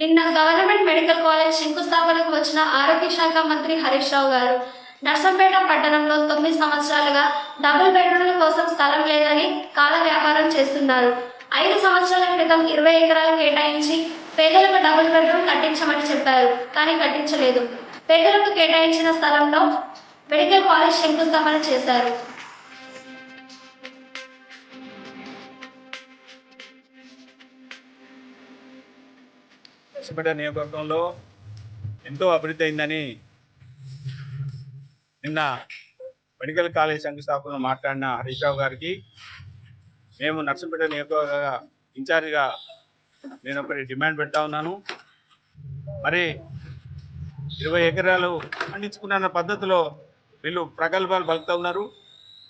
నిన్న government medical college శంకుస్థాపనకు వచ్చిన ఆరోగ్య శాఖ మంత్రి హరీష్ రావు గారు నర్సంపేట పట్టణంలో తొమ్మిది సంవత్సరాలుగా డబుల్ బెడ్రూమ్ల కోసం స్థలం లేదని కాల వ్యాపారం చేస్తున్నారు. ఐదు సంవత్సరాల క్రితం ఇరవై ఎకరాలు కేటాయించి పేదలకు డబుల్ బెడ్రూమ్ కట్టించమని చెప్పారు కానీ కట్టించలేదు. పేదలకు కేటాయించిన స్థలంలో మెడికల్ కాలేజ్ శంకుస్థాపన చేశారు. సిద్దిపేట నియోజకవర్గంలో ఎంతో అభివృద్ధి అయిందని నిన్న మెడికల్ కాలేజ్ శంకుస్థాపన మాట్లాడిన హరీష్ రావు గారికి మేము నర్సంపేట నియోజకవర్గ ఇన్ఛార్జిగా నేను ఒకటి డిమాండ్ పెడతా ఉన్నాను. మరి ఇరవై ఎకరాలు పండించుకున్న పద్ధతిలో వీళ్ళు ప్రగల్భాలు పలుకుతూ ఉన్నారు.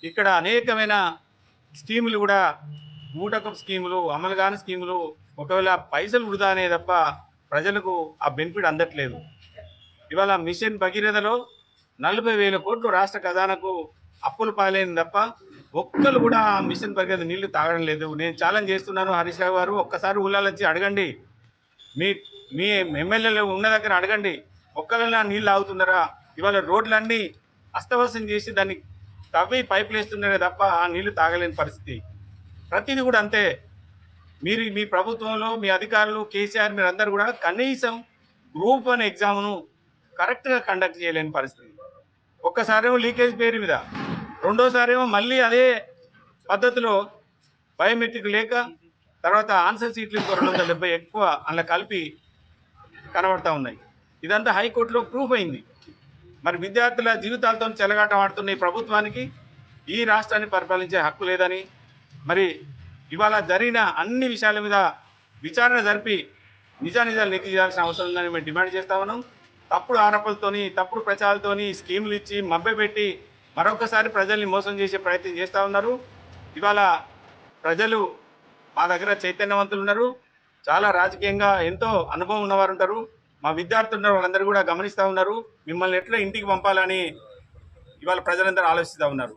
ఇక్కడ అనేకమైన స్కీములు కూడా మూటకం స్కీములు అమలు కాని స్కీములు ఒకవేళ పైసలు వృధా అనే తప్ప ప్రజలకు ఆ బెనిఫిట్ అందట్లేదు. ఇవాళ మిషన్ భగీరథలో నలభై వేల కోట్లు రాష్ట్ర ఖజానాకు అప్పులు పాలైంది తప్ప ఒక్కరు కూడా ఆ మిషన్ భగీరథ నీళ్ళు తాగడం లేదు. నేను ఛాలెంజ్ చేస్తున్నాను హరీష్ రావు గారు ఒక్కసారి ఊళ్ళాలొచ్చి అడగండి. మీ మీ ఎమ్మెల్యేలు ఉన్న దగ్గర అడగండి. ఒక్కరైనా నీళ్ళు తాగుతున్నారా? ఇవాళ రోడ్లన్నీ అస్తవ్యస్తం చేసి దాన్ని తవ్వి పైపులు వేస్తున్నారే తప్ప ఆ నీళ్ళు తాగలేని పరిస్థితి. ప్రతిదీ కూడా అంతే. మీరు మీ ప్రభుత్వంలో మీ అధికారులు కేసీఆర్ మీరు అందరు కూడా కనీసం గ్రూప్ వన్ ఎగ్జామ్ను కరెక్ట్గా కండక్ట్ చేయలేని పరిస్థితి. ఒక్కసారేమో లీకేజ్ పేరు మీద రెండోసారేమో మళ్ళీ అదే పద్ధతిలో బయోమెట్రిక్ లేక తర్వాత ఆన్సర్ సీట్లు ఇంకో రెండు వందల డెబ్బై ఎక్కువ అందులో కలిపి కనబడతా ఉన్నాయి. ఇదంతా హైకోర్టులో ప్రూఫ్ అయింది. మరి విద్యార్థుల జీవితాలతో చెలగాట ఆడుతున్న ఈ ప్రభుత్వానికి ఈ రాష్ట్రాన్ని పరిపాలించే హక్కు లేదని మరి ఇవాళ జరిగిన అన్ని విషయాల మీద విచారణ జరిపి నిజానిజాలు నెక్కి చేయాల్సిన అవసరం ఉందని మేము డిమాండ్ చేస్తా ఉన్నాం. తప్పుడు ఆరోపణలతోని తప్పుడు ప్రచారాలతోని స్కీములు ఇచ్చి మభ్యపెట్టి మరొకసారి ప్రజల్ని మోసం చేసే ప్రయత్నం చేస్తూ ఉన్నారు. ఇవాళ ప్రజలు మా దగ్గర చైతన్యవంతులు ఉన్నారు. చాలా రాజకీయంగా ఎంతో అనుభవం ఉన్నవారు ఉంటారు. మా విద్యార్థులు ఉన్నారు వాళ్ళందరూ కూడా గమనిస్తూ ఉన్నారు. మిమ్మల్ని ఎట్లా ఇంటికి పంపాలని ఇవాళ ప్రజలందరూ ఆలోచిస్తూ ఉన్నారు.